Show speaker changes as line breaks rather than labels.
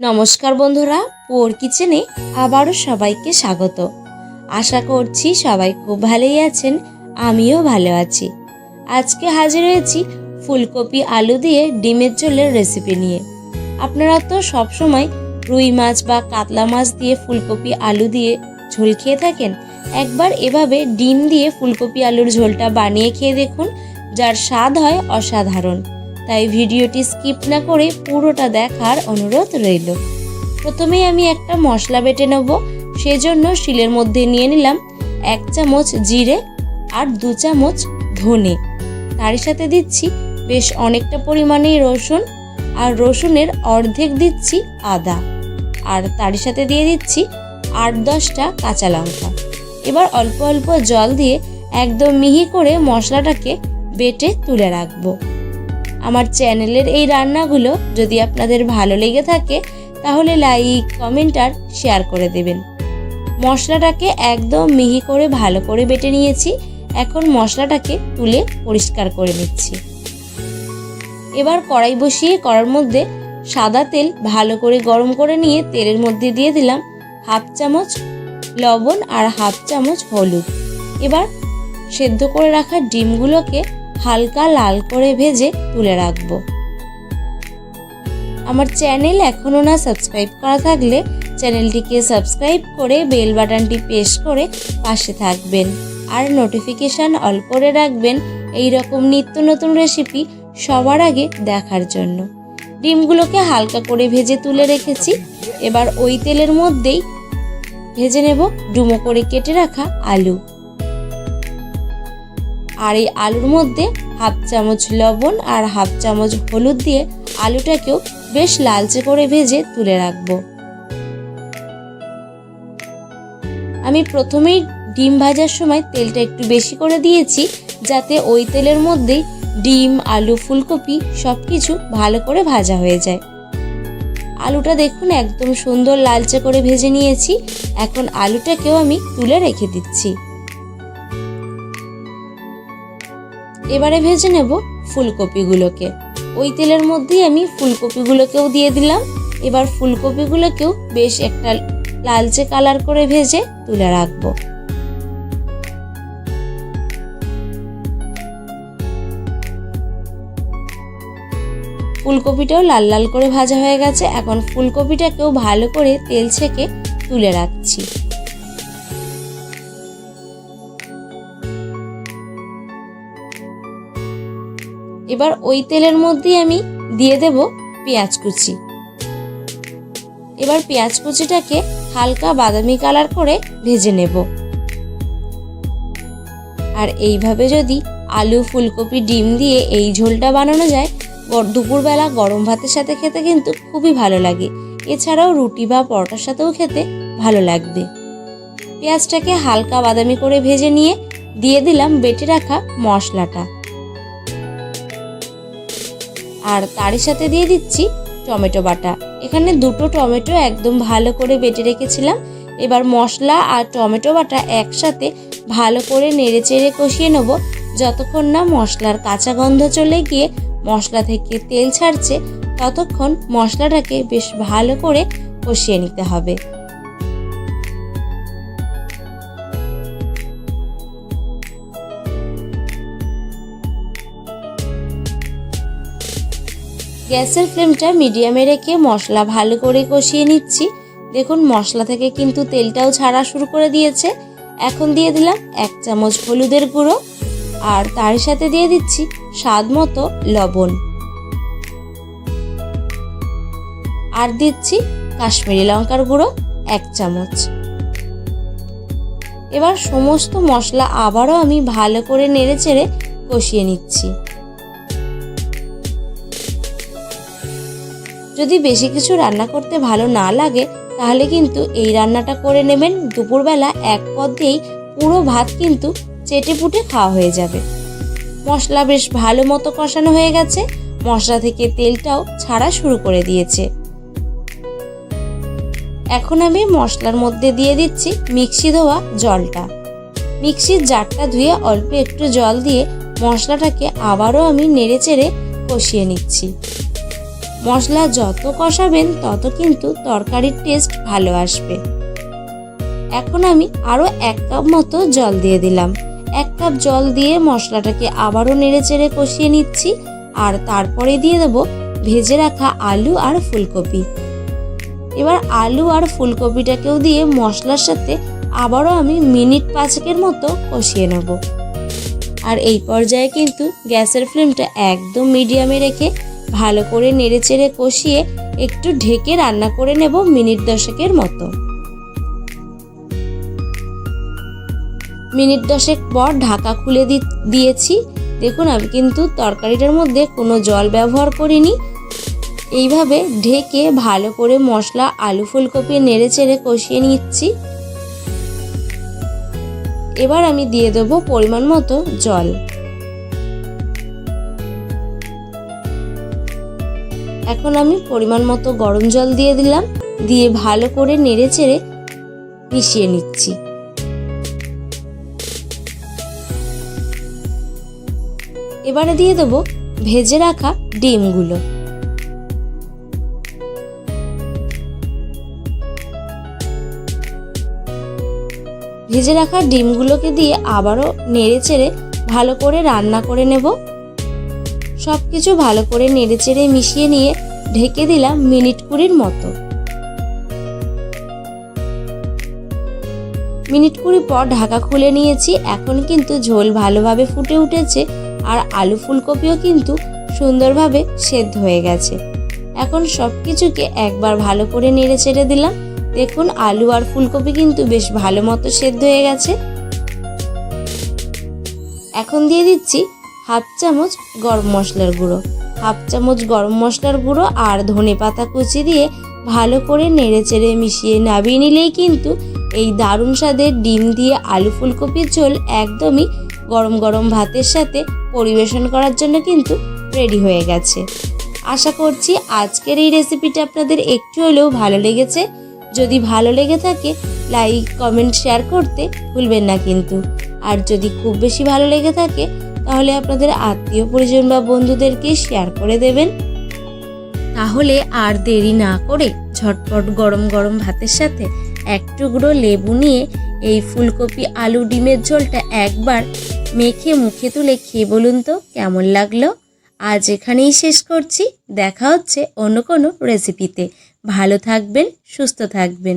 নমস্কার বন্ধুরা, পোর কিচেনে আবারও সবাইকে স্বাগত। আশা করছি সবাই খুব ভালোই আছেন, আমিও ভালো আছি। আজকে হাজির হয়েছি ফুলকপি আলু দিয়ে ডিমের ঝোলের রেসিপি নিয়ে। আপনারা তো সবসময় রুই মাছ বা কাতলা মাছ দিয়ে ফুলকপি আলু দিয়ে ঝোল খেয়ে থাকেন, একবার এভাবে ডিম দিয়ে ফুলকপি আলুর ঝোলটা বানিয়ে খেয়ে দেখুন, যার স্বাদ হয় অসাধারণ। তাই ভিডিওটি স্কিপ না করে পুরোটা দেখার অনুরোধ রইল। প্রথমেই আমি একটা মশলা বেটে নেব, সেজন্য শিলের মধ্যে নিয়ে নিলাম এক চামচ জিরে আর দু চামচ ধনে। তার সাথে দিচ্ছি বেশ অনেকটা পরিমাণেই রসুন, আর রসুনের অর্ধেক দিচ্ছি আদা। আর তার সাথে দিয়ে দিচ্ছি আট দশটা কাঁচা লঙ্কা। এবার অল্প অল্প জল দিয়ে একদম মিহি করে মশলাটাকে বেটে তুলে রাখব। আমার চ্যানেলের এই রান্নাগুলো যদি আপনাদের ভালো লেগে থাকে, তাহলে লাইক, কমেন্ট আর শেয়ার করে দেবেন। মশলাটাকে একদম মিহি করে ভালো করে বেটে নিয়েছি। এখন মশলাটাকে তুলে পরিষ্কার করে নিচ্ছি। এবার কড়াই বসিয়ে কড়ার মধ্যে সাদা তেল ভালো করে গরম করে নিয়ে তেলের মধ্যে দিয়ে দিলাম হাফ চামচ লবণ আর হাফ চামচ হলুদ। এবার সেদ্ধ করে রাখা ডিমগুলোকে হালকা লাল করে ভেজে তুলে রাখব। আমার চ্যানেল এখনও না সাবস্ক্রাইব করা থাকলে চ্যানেলটিকে সাবস্ক্রাইব করে বেল বাটনটি প্রেস করে পাশে থাকবেন। আর নোটিফিকেশান অল করে রাখবেন এই রকম নিত্য নতুন রেসিপি সবার আগে দেখার জন্য। ডিমগুলোকে হালকা করে ভেজে তুলে রেখেছি। এবার ওই তেলের মধ্যেই ভেজে নেব ডুমো করে কেটে রাখা আলু। আর এই আলুর মধ্যে হাফ চামচ লবণ আর হাফ চামচ হলুদ দিয়ে আলুটাকেও বেশ লালচে করে ভেজে তুলে রাখব। আমি প্রথমেই ডিম ভাজার সময় তেলটা একটু বেশি করে দিয়েছি, যাতে ওই তেলের মধ্যেই ডিম, আলু, ফুলকপি সব কিছু ভালো করে ভাজা হয়ে যায়। আলুটা দেখুন একদম সুন্দর লালচে করে ভেজে নিয়েছি, এখন আলুটাকেও আমি তুলে রেখে দিচ্ছি। এবারে ভেজে নেব ফুলকপিগুলোকে। ওই তেলের মধ্যেই আমি ফুলকপিগুলোকেও দিয়ে দিলাম। এবার ফুলকপিগুলোকেও বেশ একটা লালচে কালার করে ভেজে তুলে রাখব। ফুলকপিটাও লাল লাল করে ভাজা হয়ে গেছে। এখন ফুলকপিটাকেও ভালো করে তেল ছেঁকে তুলে রাখছি। এবার ওই তেলের মধ্যেই আমি দিয়ে দেব পেঁয়াজ কুচি। এবার পেঁয়াজ কুচিটাকে হালকা বাদামি কালার করে ভেজে নেব। আর এইভাবে যদি আলু, ফুলকপি, ডিম দিয়ে এই ঝোলটা বানানো যায় দুপুরবেলা গরম ভাতের সাথে খেতে কিন্তু খুবই ভালো লাগে। এছাড়াও রুটি বা পরোটার সাথেও খেতে ভালো লাগবে। পেঁয়াজটাকে হালকা বাদামি করে ভেজে নিয়ে দিয়ে দিলাম বেটে রাখা মশলাটা। আর তারই সাথে দিয়ে দিচ্ছি টমেটো বাটা। এখানে দুটো টমেটো একদম ভালো করে বেটে রেখেছিলাম। এবার মশলা আর টমেটো বাটা একসাথে ভালো করে নেড়ে চেড়ে কষিয়ে নেব। যতক্ষণ না মশলার কাঁচা গন্ধ চলে গিয়ে মশলা থেকে তেল ছাড়ছে, ততক্ষণ মশলাটাকে বেশ ভালো করে কষিয়ে নিতে হবে। গ্যাসের ফ্লেমটা মিডিয়ামে রেখে মশলা ভালো করে কষিয়ে নিচ্ছি। দেখুন, মশলা থেকে কিন্তু তেলটাও ছাড়া শুরু করে দিয়েছে। এখন দিয়ে দিলাম এক চামচ হলুদের গুঁড়ো আর তার সাথে দিয়ে দিচ্ছি স্বাদ মতো লবণ। আর দিচ্ছি কাশ্মীরি লঙ্কার গুঁড়ো এক চামচ। এবার সমস্ত মশলা আবারও আমি ভালো করে নেড়ে চেড়ে কষিয়ে নিচ্ছি। যদি বেশি কিছু রান্না করতে ভালো না লাগে, তাহলে কিন্তু এই রান্নাটা করে নেবেন। দুপুরবেলা এক পদ দিয়েই পুরো ভাত কিন্তু চেটে পুটে খাওয়া হয়ে যাবে। মশলা বেশ ভালো মতো কষানো হয়ে গেছে। মশলা থেকে তেলটাও ছাড়া শুরু করে দিয়েছে। এখন আমি মশলার মধ্যে দিয়ে দিচ্ছি মিক্সি ধোয়া জলটা। মিক্সির জারটা ধুয়ে অল্প একটু জল দিয়ে মশলাটাকে আবারও আমি নেড়ে চেড়ে কষিয়ে নিচ্ছি। মশলা যত কষাবেন, তত কিন্তু তরকারির টেস্ট ভালো আসবে। এখন আমি আরও এক কাপ মতো জল দিয়ে দিলাম। এক কাপ জল দিয়ে মশলাটাকে আবারও নেড়ে চেড়ে কষিয়ে নিচ্ছি আর তারপরে দিয়ে দেবো ভেজে রাখা আলু আর ফুলকপি। এবার আলু আর ফুলকপিটাকেও দিয়ে মশলার সাথে আবারও আমি মিনিট পাঁচেকের মতো কষিয়ে নেব। আর এই পর্যায়ে কিন্তু গ্যাসের ফ্লেমটা একদম মিডিয়ামে রেখে ভালো করে নেড়ে চেড়ে কষিয়ে একটু ঢেকে রান্না করে নেব মিনিট দশেকের মতো। মিনিট দশেক পর ঢাকা খুলে দিয়েছি। দেখুন, আমি কিন্তু তরকারিটার মধ্যে কোনো জল ব্যবহার করিনি। এইভাবে ঢেকে ভালো করে মশলা, আলু ফুলকপি নেড়ে চেড়ে কষিয়ে নিচ্ছি। এবার আমি দিয়ে দেবো পরিমাণ মতো জল। এখন আমি পরিমাণ মতো গরম জল দিয়ে দিলাম, দিয়ে ভালো করে নেড়ে চেড়ে মিশিয়ে নিচ্ছি। এবারে দিয়ে দেবো ভেজে রাখা ডিমগুলো। ভেজে রাখা ডিমগুলোকে দিয়ে আবারও নেড়ে চেড়ে ভালো করে রান্না করে নেব। সব কিছু ভালো করে নেড়ে চেড়ে মিশিয়ে নিয়ে ঢেকে দিলাম মিনিট কুড়ির মতো। মিনিট কুড়ি পর ঢাকা খুলে নিয়েছি, এখন কিন্তু ঝোল ভালোভাবে ফুটে উঠেছে আর আলু ফুলকপিও কিন্তু সুন্দরভাবে সেদ্ধ হয়ে গেছে। এখন সব কিছুকে একবার ভালো করে নেড়ে চেড়ে দিলাম। দেখুন, আলু আর ফুলকপি কিন্তু বেশ ভালো মতো সেদ্ধ হয়ে গেছে। এখন দিয়ে দিচ্ছি হাফ চামচ গরম মশলার গুঁড়ো। হাফ চামচ গরম মশলার গুঁড়ো আর ধনে পাতা কুচি দিয়ে ভালো করে নেড়ে চেড়ে মিশিয়ে নাবিয়ে নিলেই কিন্তু এই দারুণ স্বাদের ডিম দিয়ে আলু ফুলকপির ঝোল একদমই গরম গরম ভাতের সাথে পরিবেশন করার জন্য কিন্তু রেডি হয়ে গেছে। আশা করছি আজকের এই রেসিপিটা আপনাদের একটু হলেও ভালো লেগেছে। যদি ভালো লেগে থাকে লাইক কমেন্ট শেয়ার করতে ভুলবেন না কিন্তু। আর যদি খুব বেশি ভালো লেগে থাকে তাহলে আপনাদের আত্মীয় পরিজন বা বন্ধুদেরকে শেয়ার করে দেবেন। তাহলে আর দেরি না করে ঝটপট গরম গরম ভাতের সাথে এক টুকরো লেবু নিয়ে এই ফুলকপি আলু ডিমের ঝোলটা একবার মেখে মুখে তুলে খেয়ে বলুন তো কেমন লাগল? আজ এখানেই শেষ করছি। দেখা হচ্ছে অন্য কোনো রেসিপিতে ভালো থাকবেন, সুস্থ থাকবেন।